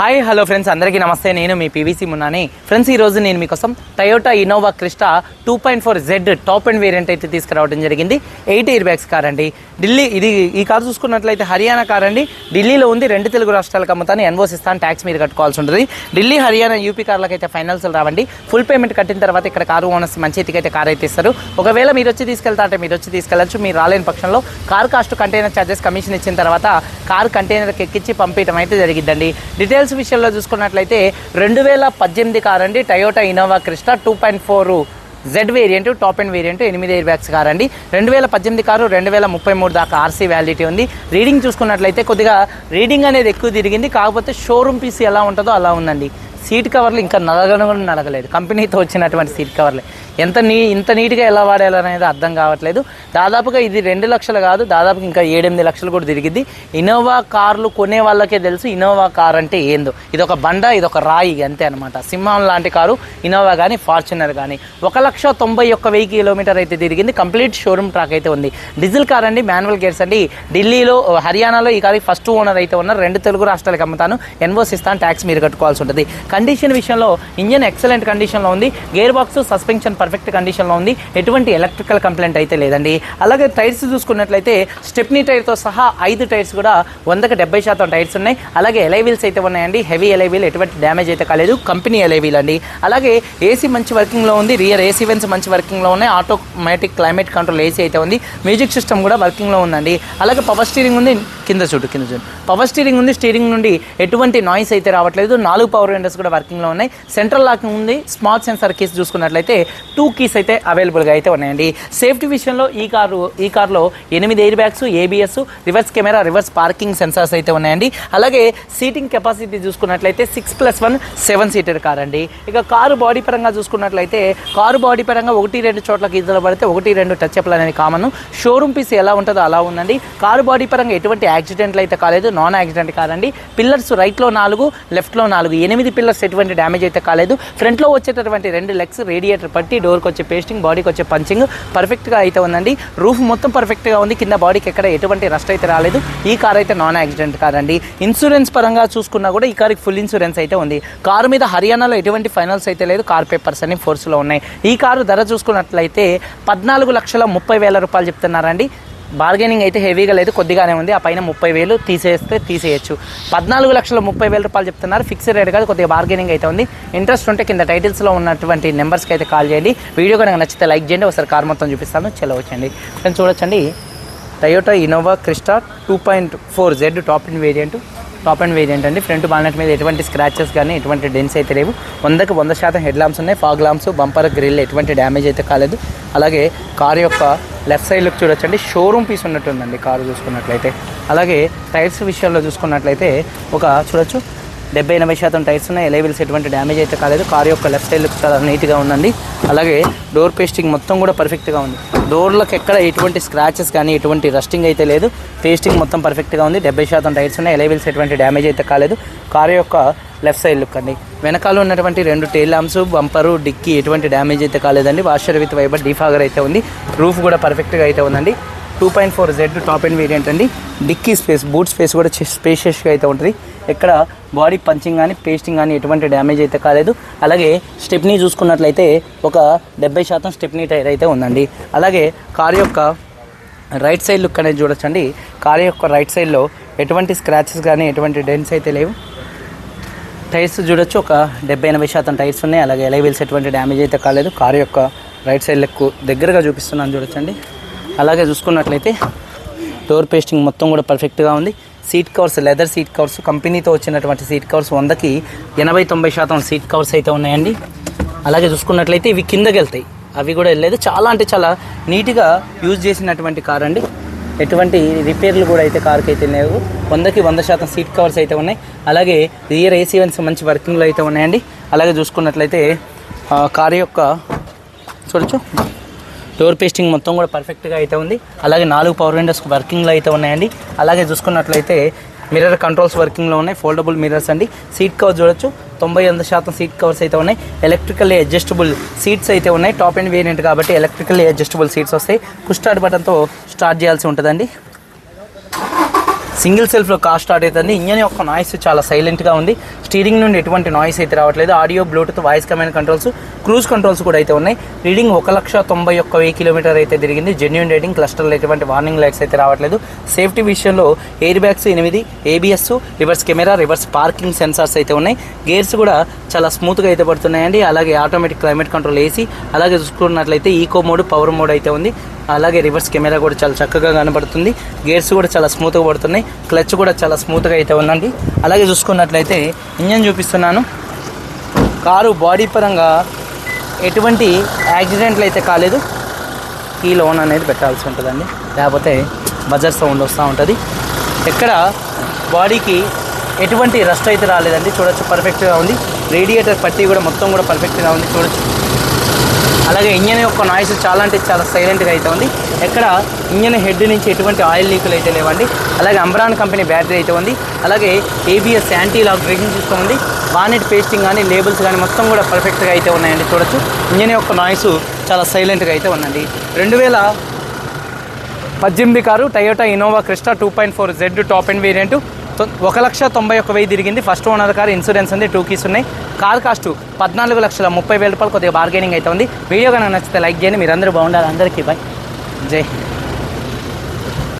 Hi hello friends అందరికీ నమస్తే. నేను మీ పీవీసీ మున్నాని ఫ్రెండ్స్ ఈ రోజు నేను మీకోసం Toyota Innova Crysta two point four Z top and variant అయితే తీసుకురావడం జరిగింది. ఎయిట్ ఇయర్ బ్యాగ్స్ కార్ అండి. ఢిల్లీ ఇది ఈ కార్ చూసుకున్నట్లయితే హర్యానా కార్ అండి. ఢిల్లీలో ఉంది. రెండు తెలుగు రాష్ట్రాలకు అమ్ముతాను. ఎన్వోస్ ఇస్తాను ట్యాక్స్ మీరు కట్టుకోవాల్సి ఉంటుంది. ఢిల్లీ హర్యానా యూపీ కార్లకు అయితే ఫైనల్స్ రావండి. ఫుల్ పేమెంట్ కట్టిన తర్వాత ఇక్కడ కారు ఓనర్స్ మంచి అయితే కార్ అయితే ఇస్తారు. ఒకవేళ మీరు వచ్చి తీసుకెళ్తా అంటే మీరు వచ్చి తీసుకెళ్ళచ్చు. మీరు రాలేని పక్షంలో car cost container charges commission ఇచ్చిన తర్వాత కార్ కంటైనర్కి ఎక్కించి పంపించడం అయితే జరిగిద్దండి. డీటెయిల్స్ విషయంలో చూసుకున్నట్లయితే రెండు వేల పద్దెనిమిది కారండి అండి Toyota Innova Crysta two point four Z variant top and variant ఎనిమిది ఎయిర్ బ్యాగ్స్ కార్ అండి రెండు వేల పద్దెనిమిది కారు రెండు వేల ముప్పై మూడు దాకా ఆర్సీ వ్యాలిడిటీ ఉంది. రీడింగ్ చూసుకున్నట్లయితే కొద్దిగా రీడింగ్ అనేది ఎక్కువ తిరిగింది. కాకపోతే షోరూమ్ పీస్ ఎలా ఉంటుందో అలా ఉందండి. సీట్ కవర్లు ఇంకా నలగడం కూడా నలగలేదు. కంపెనీతో వచ్చినటువంటి సీట్ కవర్లే. ఎంత నీ ఇంత నీట్గా ఎలా వాడాలనేది అర్థం కావట్లేదు. దాదాపుగా ఇది రెండు లక్షలు కాదు దాదాపుగా ఇంకా ఏడెనిమిది లక్షలు కూడా తిరిగిద్ది. ఇన్నోవా కార్లు కొనే వాళ్ళకే తెలుసు ఇన్నోవా కార్ అంటే ఏందో. ఇది ఒక బండ ఇది ఒక రాయి అంతే అనమాట సింహం లాంటి కారు ఇన్నోవా కానీ ఫార్చునర్ కానీ ఒక లక్ష తొంభై ఒక్క వెయ్యి కిలోమీటర్ అయితే తిరిగింది. కంప్లీట్ షోరూమ్ ట్రాక్ అయితే ఉంది. డీజిల్ కార్ అండి మాన్యువల్ గేర్స్ అండి. ఢిల్లీలో హర్యానాలో ఈ కార్కి ఫస్ట్ ఓనర్ అయితే ఉన్నారు. రెండు తెలుగు రాష్ట్రాలకు అమ్ముతాను. ఎన్వోస్ ఇస్తాను ట్యాక్స్ మీరు కట్టుకోవాల్సి ఉంటుంది. కండిషన్ విషయంలో ఇంజన్ ఎక్సలెంట్ కండిషన్లో ఉంది. గేర్ బాక్స్ సస్పెన్షన్ పర్ఫెక్ట్ కండిషన్లో ఉంది. ఎటువంటి ఎలక్ట్రికల్ కంప్లైంట్ అయితే లేదండి. అలాగే టైర్స్ చూసుకున్నట్లయితే స్టెప్నీ టైర్తో సహా ఐదు టైర్స్ కూడా వందకు డెబ్బై శాతం టైర్స్ ఉన్నాయి. అలాగే ఎలైవీల్స్ అయితే ఉన్నాయండి. హెవీ ఎలైవీల్ ఎటువంటి డ్యామేజ్ అయితే కాలేదు. కంపెనీ ఎలైవీల్ అండి. అలాగే ఏసీ మంచి వర్కింగ్లో ఉంది. రియర్ ఏసీ వెన్స్ మంచి వర్కింగ్లో ఉన్నాయి. ఆటోమేటిక్ క్లైమేట్ కంట్రోల్ ఏసీ అయితే ఉంది. మ్యూజిక్ సిస్టమ్ కూడా వర్కింగ్లో ఉందండి. అలాగే పవర్ స్టీరింగ్ ఉంది. కింద చూడు కింద చూడు. పవర్ స్టీరింగ్ ఉంది. స్టీరింగ్ నుండి ఎటువంటి నాయిస్ అయితే రావట్లేదు. నాలుగు పవర్ విండోస్ కూడా వర్కింగ్లో ఉన్నాయి. సెంట్రల్ లాక్ ఉంది. స్మార్ట్ సెన్సార్ కీస్ చూసుకున్నట్లయితే టూ కీస్ అయితే అవైలబుల్గా అయితే ఉన్నాయండి. సేఫ్టీ విషయంలో ఈ కారు ఈ కార్లో ఎనిమిది air bags ABS reverse camera reverse parking sensors అయితే ఉన్నాయండి. అలాగే సీటింగ్ కెపాసిటీ చూసుకున్నట్లయితే six plus one seven seater car అండి. ఇక కారు బాడీ పరంగా చూసుకున్నట్లయితే కారు బాడీ పరంగా ఒకటి రెండు చోట్ల గీతలు పడితే ఒకటి రెండు టచ్ అప్లు అనేవి కామన్ షోరూమ్ పీస్ ఎలా ఉంటుందో అలా ఉందండి. కారు బాడీ పరంగా ఎటువంటి యాక్సిడెంట్లు అయితే కాలేదు. నాన్ యాక్సిడెంట్ కాదండి పిల్లర్స్ రైట్లో నాలుగు లెఫ్ట్లో నాలుగు. ఎనిమిది పిల్లర్స్ ఎటువంటి డ్యామేజ్ అయితే కాలేదు. ఫ్రంట్లో వచ్చేటటువంటి రెండు లెగ్స్ రేడియేటర్ పట్టి డోర్కి వచ్చే పేస్టింగ్ బాడీకి వచ్చే పంచింగ్ పర్ఫెక్ట్గా అయితే ఉందండి. రూఫ్ మొత్తం పర్ఫెక్ట్గా ఉంది. కింద బాడీకి ఎక్కడ ఎటువంటి రస్ట్ అయితే రాలేదు. ఈ కార్ అయితే నాన్ యాక్సిడెంట్ కాదండి. ఇన్సూరెన్స్ పరంగా చూసుకున్నా కూడా ఈ కార్కి ఫుల్ ఇన్సూరెన్స్ అయితే ఉంది. కారు మీద హర్యానాలో ఎటువంటి ఫైనల్స్ అయితే లేదు. కార్ పేపర్స్ అన్ని ఫోర్స్లో ఉన్నాయి. ఈ కారు ధర చూసుకున్నట్లయితే పద్నాలుగు లక్షల ముప్పై వేల రూపాయలు చెప్తున్నారండి. బార్గెనింగ్ అయితే హెవీగా లేదు కొద్దిగానే ఉంది. ఆ పైన ముప్పై వేలు తీసేస్తే తీసేయచ్చు. పద్నాలుగు లక్షల ముప్పై వేల రూపాయలు చెప్తున్నారు. ఫిక్స్డ్ రేట్ కాదు కొద్దిగా బార్గెనింగ్ అయితే ఉంది. ఇంట్రెస్ట్ ఉంటే కింద టైటిల్స్లో ఉన్నటువంటి నెంబర్స్కి అయితే కాల్ చేయండి. వీడియో కనుక నచ్చితే లైక్ చేయండి. ఒకసారి కార్ మొత్తం చూపిస్తాను. చెలవచ్చండి ఫ్రెండ్స్ చూడొచ్చండి. Toyota Innova Crysta two point four Z top in variant top and variant అండి. ఫ్రంట్ బానెట్ మీద ఎటువంటి స్క్రాచెస్ కానీ ఎటువంటి డెన్స్ అయితే లేవు. వందకు వంద శాతం హెడ్ లాంప్స్ ఉన్నాయి. ఫాగ్ లాంప్స్ బంపర్ గ్రిల్ ఎటువంటి డ్యామేజ్ అయితే కాలేదు. అలాగే కార్ యొక్క లెఫ్ట్ సైడ్ లుక్ చూడొచ్చండి. షోరూమ్ పీస్ ఉన్నట్టుందండి కారు చూసుకున్నట్లయితే. అలాగే టైర్స్ విషయంలో చూసుకున్నట్లయితే ఒక చూడొచ్చు. డెబ్బై ఎనభై శాతం టైర్స్ ఉన్నాయి. ఎలైవిల్స్ ఎటువంటి డ్యామేజ్ అయితే కాలేదు. కార్ యొక్క లెఫ్ట్ సైడ్ చాలా నీట్గా ఉందండి. అలాగే డోర్ పేస్టింగ్ మొత్తం కూడా పర్ఫెక్ట్గా ఉంది. డోర్లకు ఎక్కడ ఎటువంటి స్క్రాచెస్ కానీ ఎటువంటి రస్టింగ్ అయితే లేదు. పేస్టింగ్ మొత్తం పర్ఫెక్ట్గా ఉంది. డెబ్బై శాతం టైర్స్ ఉన్నాయి. ఎలైవిల్స్ ఎటువంటి డ్యామేజ్ అయితే కాలేదు. కార్ యొక్క లెఫ్ట్ సైడ్ లుక్ అండి. వెనకాల ఉన్నటువంటి రెండు టైల్ ల్యాంప్స్ బంపరు డిక్కీ ఎటువంటి డ్యామేజ్ అయితే కాలేదండి. వాషర్ విత్ వైబర్ డిఫాగర్ అయితే ఉంది. రూఫ్ కూడా పర్ఫెక్ట్గా అయితే ఉందండి. Two point four Z top and variant అండి. డిక్కీ స్పేస్ బూట్ స్పేస్ కూడా స్పేషియస్గా అయితే ఉంటుంది. ఇక్కడ బాడీ పంచింగ్ కానీ పేస్టింగ్ కానీ ఎటువంటి డ్యామేజ్ అయితే కాలేదు. అలాగే స్టెప్నీ చూసుకున్నట్లయితే ఒక డెబ్బై శాతం స్టెప్నీ టైర్ అయితే ఉందండి. అలాగే కార్ యొక్క రైట్ సైడ్ లుక్ అనేది చూడొచ్చండి. కార్ యొక్క రైట్ సైడ్లో ఎటువంటి స్క్రాచెస్ కానీ ఎటువంటి డెన్స్ అయితే లేవు. టైర్స్ చూడొచ్చు ఒక డెబ్బై ఎనభై శాతం టైర్స్ ఉన్నాయి. అలాగే ఎలైవీల్స్ ఎటువంటి డ్యామేజ్ అయితే కాలేదు. కారు యొక్క రైట్ సైడ్ లెక్కు దగ్గరగా చూపిస్తున్నాను చూడొచ్చండి. అలాగే చూసుకున్నట్లయితే డోర్ పేస్టింగ్ మొత్తం కూడా పర్ఫెక్ట్గా ఉంది. Seat covers leather seat covers కంపెనీతో వచ్చినటువంటి సీట్ కవర్స్ వందకి ఎనభై తొంభై శాతం సీట్ కవర్స్ అయితే ఉన్నాయండి. అలాగే చూసుకున్నట్లయితే ఇవి కిందకి వెళ్తాయి. అవి కూడా వెళ్ళలేదు. చాలా అంటే చాలా నీట్గా యూజ్ చేసినటువంటి కార్ అండి. ఎటువంటి రిపేర్లు కూడా అయితే కార్కి అయితే లేవు. వందకి వంద శాతం సీట్ కవర్స్ అయితే ఉన్నాయి. అలాగే రియర్ ఏసీ వన్స్ మంచి వర్కింగ్లో అయితే ఉన్నాయండి. అలాగే చూసుకున్నట్లయితే కార్ యొక్క చూడొచ్చు. డోర్ పేస్టింగ్ మొత్తం కూడా పర్ఫెక్ట్గా అయితే ఉంది. అలాగే నాలుగు పవర్ విండోస్ వర్కింగ్లో అయితే ఉన్నాయండి. అలాగే చూసుకున్నట్లయితే మిర్రర్ కంట్రోల్స్ వర్కింగ్లో ఉన్నాయి. ఫోల్డబుల్ మిర్రర్స్ అండి. సీట్ కవర్ చూడొచ్చు. తొంభై ఎనిమిది శాతం సీట్ కవర్స్ అయితే ఉన్నాయి. ఎలక్ట్రికల్లీ అడ్జస్టబుల్ సీట్స్ అయితే ఉన్నాయి. టాప్ అండ్ వేరియంట్ కాబట్టి ఎలక్ట్రికల్లీ అడ్జస్టబుల్ సీట్స్ వస్తాయి. పుష్ స్టార్ట్ బటన్తో స్టార్ట్ చేయాల్సి ఉంటుందండి. సింగిల్ సెల్ఫ్లో కార్ స్టార్ట్ అవుతుంది. ఇంజన్ యొక్క నాయిస్ చాలా సైలెంట్గా ఉంది. స్టీరింగ్ నుండి ఎటువంటి నాయిస్ అయితే రావట్లేదు. Audio Bluetooth voice command controls cruise controls కూడా అయితే ఉన్నాయి. రీడింగ్ ఒక లక్ష తొంభై ఒక్క వెయ్యి కిలోమీటర్ అయితే తిరిగింది. జెన్యున్ రేటింగ్ క్లస్టర్లో ఎటువంటి వార్నింగ్ లైట్స్ అయితే రావట్లేదు. సేఫ్టీ విషయంలో ఎయిర్ బ్యాగ్స్ ఎనిమిది ABS reverse camera reverse parking sensors అయితే ఉన్నాయి. గేర్స్ కూడా చాలా స్మూత్గా అయితే పడుతున్నాయండి. అలాగే ఆటోమేటిక్ క్లైమేట్ కంట్రోల్ ఏసీ అలాగే చూసుకున్నట్లయితే ఈకో మోడ్ పవర్ మోడ్ అయితే ఉంది. అలాగే రివర్స్ కెమెరా కూడా చాలా చక్కగా కనబడుతుంది. గేర్స్ కూడా చాలా స్మూత్గా పడుతున్నాయి. క్లచ్ కూడా చాలా స్మూత్గా అయితే ఉందండి. అలాగే చూసుకున్నట్లయితే ఇంజన్ చూపిస్తున్నాను. కారు బాడీ పరంగా ఎటువంటి యాక్సిడెంట్లు అయితే కాలేదు. ఈ లోన్ అనేది పెట్టాల్సి ఉంటుందండి. లేకపోతే బజర్ సౌండ్ వస్తూ ఉంటుంది. ఎక్కడ బాడీకి ఎటువంటి రస్ట్ అయితే రాలేదండి. చూడొచ్చు పర్ఫెక్ట్గా ఉంది. రేడియేటర్ పట్టి కూడా మొత్తం కూడా పర్ఫెక్ట్గా ఉంది. చూడొచ్చు. అలాగే ఇంజన్ యొక్క నాయిస్ చాలా అంటే చాలా సైలెంట్గా అయితే ఉంది. ఎక్కడ ఇంజన్ హెడ్ నుంచి ఎటువంటి ఆయిల్ లీకులు అయితే లేవండి. అలాగే అంబ్రాన్ కంపెనీ బ్యాటరీ అయితే ఉంది. అలాగే ABS anti lock braking system ఉంది. బానెట్ పేస్టింగ్ కానీ లేబుల్స్ కానీ మొత్తం కూడా పర్ఫెక్ట్గా అయితే ఉన్నాయండి. చూడొచ్చు. ఇంజన్ యొక్క నాయిస్ చాలా సైలెంట్గా అయితే ఉందండి. రెండు వేల పద్దెనిమిది car Toyota Innova Crysta two point four Z top and variant ఒక లక్ష తొంభై ఒక్క వెయ్యి తిరిగింది. ఫస్ట్ ఓనర్ కార్ ఇన్సూరెన్స్ ఉంది. టూ కీస్ ఉన్నాయి. కార్ కాస్ట్ పద్నాలుగు లక్షల ముప్పై వేల రూపాయలు కొద్దిగా బార్గెనింగ్ అయితే ఉంది. వీడియో కనుక నచ్చితే లైక్ చేయండి. మీరందరూ బాగుండాలి. అందరికీ బాయ్ జై హింద్.